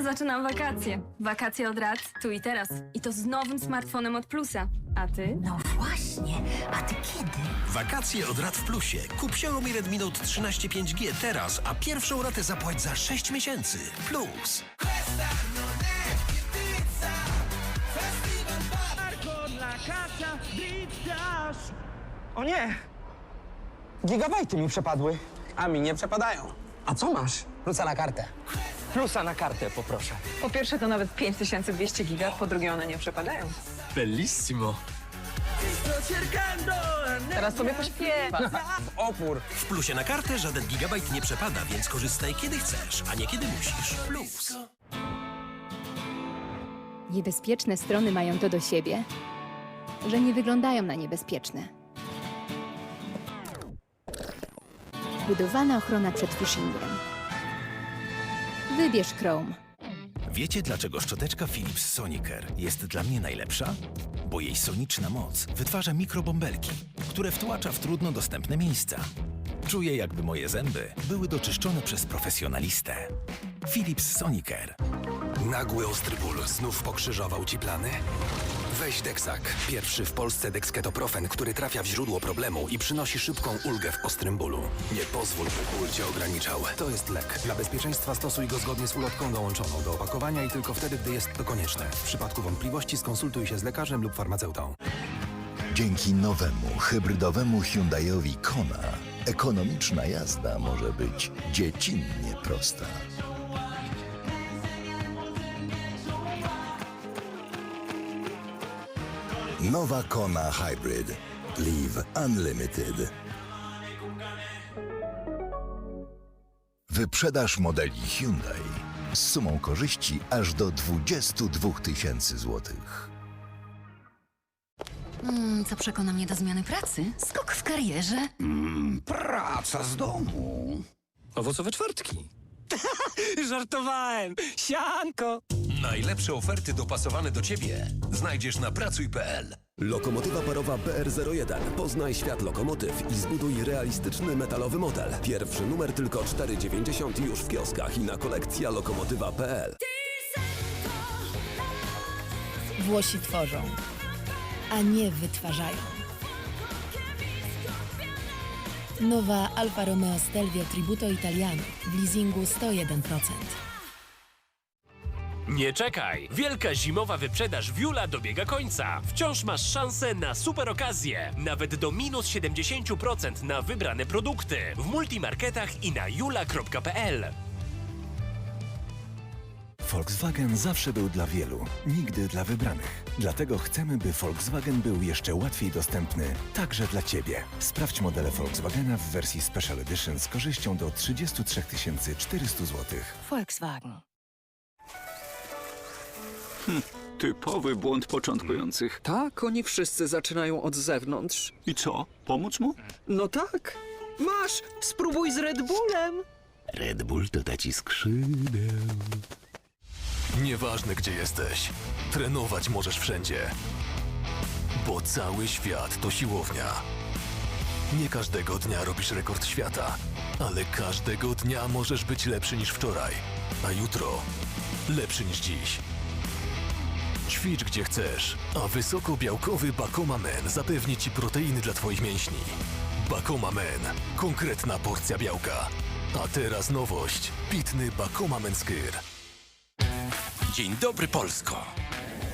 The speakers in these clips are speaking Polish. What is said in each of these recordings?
Ja zaczynam wakacje. Wakacje od rad, tu i teraz. I to z nowym smartfonem od Plusa. A ty? No właśnie, a ty kiedy? Wakacje od Rad w Plusie. Kup Xiaomi Redmi Note 13 5G teraz, a pierwszą ratę zapłać za 6 miesięcy. Plus. O nie! Gigabajty mi przepadły. A mi nie przepadają. A co masz? Plusa na kartę. Plusa na kartę poproszę. Po pierwsze to nawet 5200 giga, po drugie one nie przepadają. Bellissimo. Teraz sobie pośpiewam. W opór. W Plusie na kartę żaden gigabajt nie przepada, więc korzystaj kiedy chcesz, a nie kiedy musisz. Plus. Niebezpieczne strony mają to do siebie, że nie wyglądają na niebezpieczne. Budowana ochrona przed phishingiem. Wybierz Chrome. Wiecie, dlaczego szczoteczka Philips Sonicare jest dla mnie najlepsza? Bo jej soniczna moc wytwarza mikrobąbelki, które wtłacza w trudno dostępne miejsca. Czuję, jakby moje zęby były doczyszczone przez profesjonalistę. Philips Sonicare. Nagły ostry ból znów pokrzyżował ci plany? Weź Dexak, pierwszy w Polsce dexketoprofen, który trafia w źródło problemu i przynosi szybką ulgę w ostrym bólu. Nie pozwól, by ból cię ograniczał. To jest lek. Dla bezpieczeństwa stosuj go zgodnie z ulotką dołączoną do opakowania i tylko wtedy, gdy jest to konieczne. W przypadku wątpliwości skonsultuj się z lekarzem lub farmaceutą. Dzięki nowemu, hybrydowemu Hyundaiowi Kona ekonomiczna jazda może być dziecinnie prosta. Nowa Kona Hybrid. Live Unlimited. Wyprzedaż modeli Hyundai z sumą korzyści aż do 22 tysięcy złotych. Mm, co przekona mnie do zmiany pracy? Skok w karierze? Praca z domu. Owocowe czwartki. Żartowałem. Sianko. Najlepsze oferty dopasowane do Ciebie znajdziesz na pracuj.pl. Lokomotywa parowa PR01. Poznaj świat lokomotyw i zbuduj realistyczny metalowy model. Pierwszy numer tylko 4,90 już w kioskach i na kolekcja lokomotywa.pl. Włosi tworzą, a nie wytwarzają. Nowa Alfa Romeo Stelvio Tributo Italiano w leasingu 101%. Nie czekaj! Wielka zimowa wyprzedaż Wiula dobiega końca. Wciąż masz szansę na super okazję. Nawet do minus 70% na wybrane produkty. W multimarketach i na jula.pl. Volkswagen zawsze był dla wielu, nigdy dla wybranych. Dlatego chcemy, by Volkswagen był jeszcze łatwiej dostępny, także dla Ciebie. Sprawdź modele Volkswagena w wersji Special Edition z korzyścią do 33 400 zł. Volkswagen. Typowy błąd początkujących. Tak, oni wszyscy zaczynają od zewnątrz. I co? Pomóc mu? No tak. Masz, spróbuj z Red Bullem. Red Bull doda ci skrzydeł. Nieważne gdzie jesteś, trenować możesz wszędzie. Bo cały świat to siłownia. Nie każdego dnia robisz rekord świata, ale każdego dnia możesz być lepszy niż wczoraj, a jutro lepszy niż dziś. Ćwicz gdzie chcesz, a wysokobiałkowy Bakoma Men zapewni ci proteiny dla twoich mięśni. Bakoma Men. Konkretna porcja białka. A teraz nowość. Pitny Bakoma Men Skyr. Dzień dobry Polsko!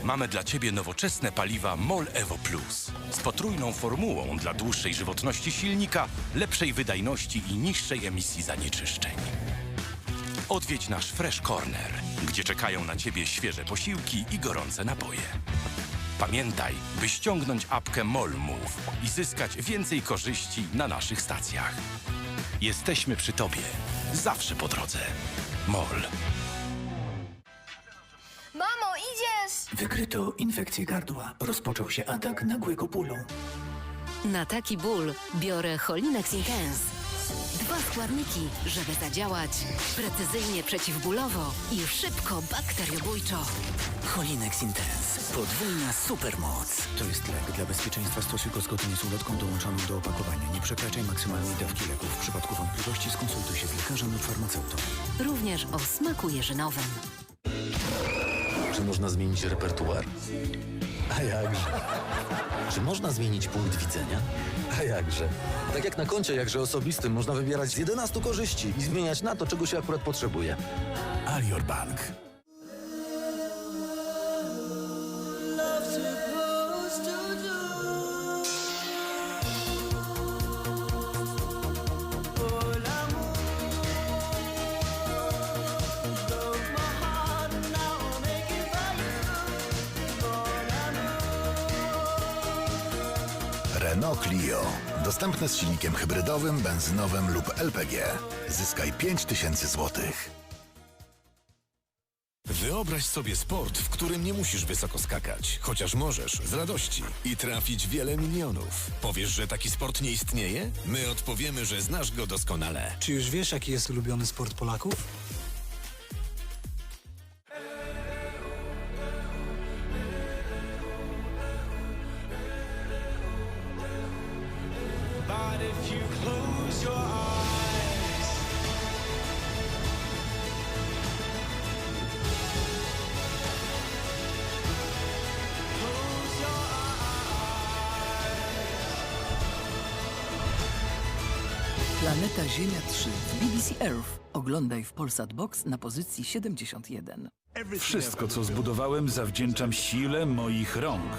Mamy dla Ciebie nowoczesne paliwa MOL Evo Plus z potrójną formułą dla dłuższej żywotności silnika, lepszej wydajności i niższej emisji zanieczyszczeń. Odwiedź nasz Fresh Corner, gdzie czekają na Ciebie świeże posiłki i gorące napoje. Pamiętaj, by ściągnąć apkę MOL Move i zyskać więcej korzyści na naszych stacjach. Jesteśmy przy Tobie, zawsze po drodze. MOL. Mamo, idziesz! Wykryto infekcję gardła. Rozpoczął się atak nagłego bólu. Na taki ból biorę Cholinex Intense. Dwa składniki, żeby zadziałać precyzyjnie przeciwbólowo i szybko bakteriobójczo. Cholinex Intense. Podwójna supermoc. To jest lek. Dla bezpieczeństwa stosuj go zgodnie z ulotką dołączoną do opakowania. Nie przekraczaj maksymalnej dawki leków. W przypadku wątpliwości skonsultuj się z lekarzem lub farmaceutą. Również o smaku jeżynowym. Czy można zmienić repertuar? A jakże? Czy można zmienić punkt widzenia? A jakże? Tak jak na koncie jakże osobistym można wybierać z 11 korzyści i zmieniać na to, czego się akurat potrzebuje. Alior Bank. Renault Clio. Dostępne z silnikiem hybrydowym, benzynowym lub LPG. Zyskaj 5000 złotych. Wyobraź sobie sport, w którym nie musisz wysoko skakać, chociaż możesz z radości i trafić wiele milionów. Powiesz, że taki sport nie istnieje? My odpowiemy, że znasz go doskonale. Czy już wiesz, jaki jest ulubiony sport Polaków? Planeta Ziemia 3 w BBC Earth. Oglądaj w Polsat Box na pozycji 71. Wszystko, co zbudowałem, zawdzięczam sile moich rąk.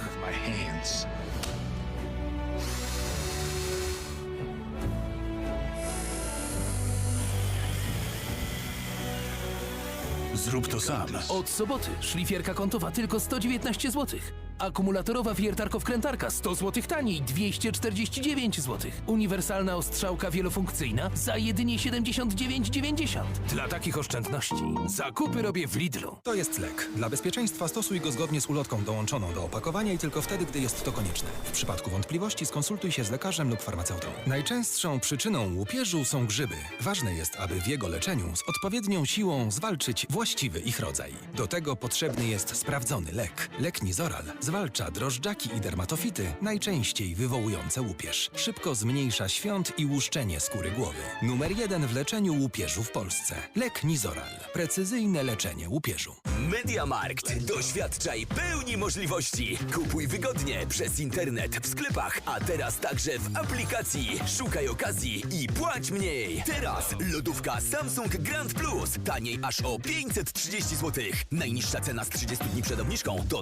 Zrób to sam. Od soboty szlifierka kątowa tylko 119 zł. Akumulatorowa wiertarko-wkrętarka 100 zł taniej 249 zł. Uniwersalna ostrzałka wielofunkcyjna za jedynie 79,90. Dla takich oszczędności zakupy robię w Lidlu. To jest lek. Dla bezpieczeństwa stosuj go zgodnie z ulotką dołączoną do opakowania i tylko wtedy, gdy jest to konieczne. W przypadku wątpliwości skonsultuj się z lekarzem lub farmaceutą. Najczęstszą przyczyną łupieżu są grzyby. Ważne jest, aby w jego leczeniu z odpowiednią siłą zwalczyć właściwy ich rodzaj. Do tego potrzebny jest sprawdzony lek. Lek Nizoral zwalcza drożdżaki i dermatofity, najczęściej wywołujące łupież. Szybko zmniejsza świąt i łuszczenie skóry głowy. Numer jeden w leczeniu łupieżu w Polsce. Lek Nizoral. Precyzyjne leczenie łupieżu. Mediamarkt. Doświadczaj pełni możliwości. Kupuj wygodnie przez internet w sklepach, a teraz także w aplikacji. Szukaj okazji i płać mniej. Teraz lodówka Samsung Grand Plus. Taniej aż o 530 zł. Najniższa cena z 30 dni przed obniżką to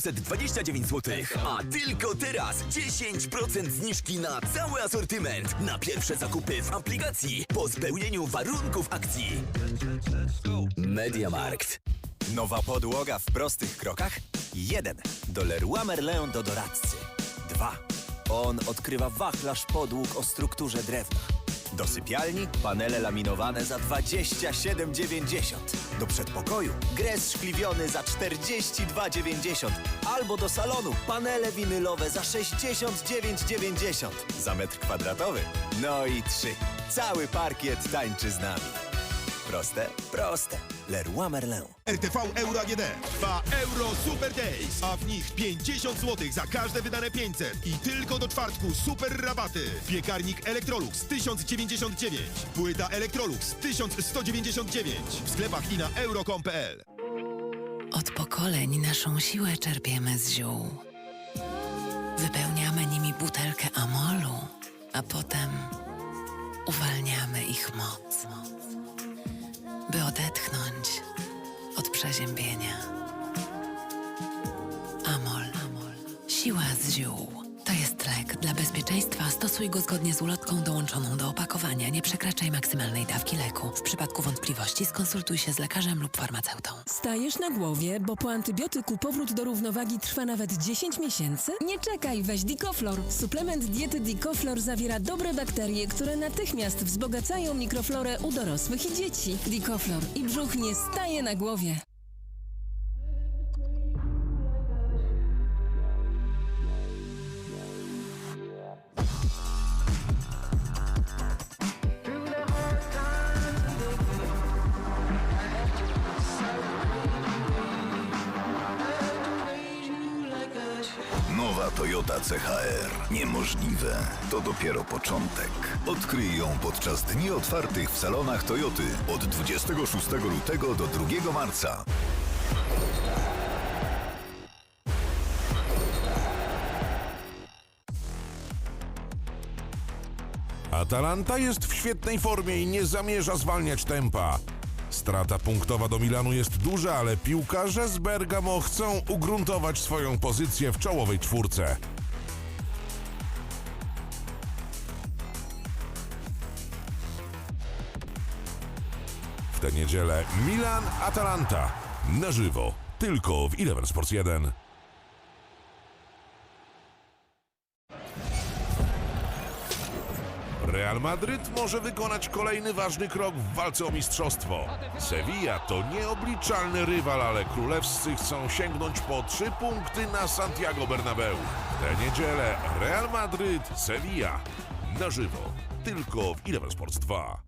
3829 zł. A tylko teraz 10% zniżki na cały asortyment. Na pierwsze zakupy w aplikacji po spełnieniu warunków akcji. Mediamarkt. Nowa podłoga w prostych krokach? 1. Do Leroy do doradcy. 2. On odkrywa wachlarz podłóg o strukturze drewna. Do sypialni panele laminowane za 27,90. Do przedpokoju gres szkliwiony za 42,90. Albo do salonu panele winylowe za 69,90. Za metr kwadratowy. No i 3. Cały parkiet tańczy z nami. Proste? Proste. Leroy Merlin. RTV Euro AGD. Trwa Euro Super Days, a w nich 50 zł za każde wydane 500 i tylko do czwartku super rabaty. Piekarnik Electrolux 1099, płyta Electrolux 1199 w sklepach i na euro.com.pl. Od pokoleń naszą siłę czerpiemy z ziół. Wypełniamy nimi butelkę amolu, a potem uwalniamy ich przeziębienia. Amol. Siła z ziół. To jest lek. Dla bezpieczeństwa stosuj go zgodnie z ulotką dołączoną do opakowania. Nie przekraczaj maksymalnej dawki leku. W przypadku wątpliwości skonsultuj się z lekarzem lub farmaceutą. Stajesz na głowie, bo po antybiotyku powrót do równowagi trwa nawet 10 miesięcy? Nie czekaj, weź Dicoflor. Suplement diety Dicoflor zawiera dobre bakterie, które natychmiast wzbogacają mikroflorę u dorosłych i dzieci. Dicoflor i brzuch nie staje na głowie. Toyota CHR. Niemożliwe. To dopiero początek. Odkryj ją podczas dni otwartych w salonach Toyoty od 26 lutego do 2 marca. Atalanta jest w świetnej formie i nie zamierza zwalniać tempa. Strata punktowa do Milanu jest duża, ale piłkarze z Bergamo chcą ugruntować swoją pozycję w czołowej czwórce. W tę niedzielę Milan-Atalanta. Na żywo. Tylko w Eleven Sports 1. Real Madryt może wykonać kolejny ważny krok w walce o mistrzostwo. Sevilla to nieobliczalny rywal, ale królewscy chcą sięgnąć po trzy punkty na Santiago Bernabeu. Tę niedzielę Real Madryt, Sevilla. Na żywo. Tylko w Eleven Sports 2.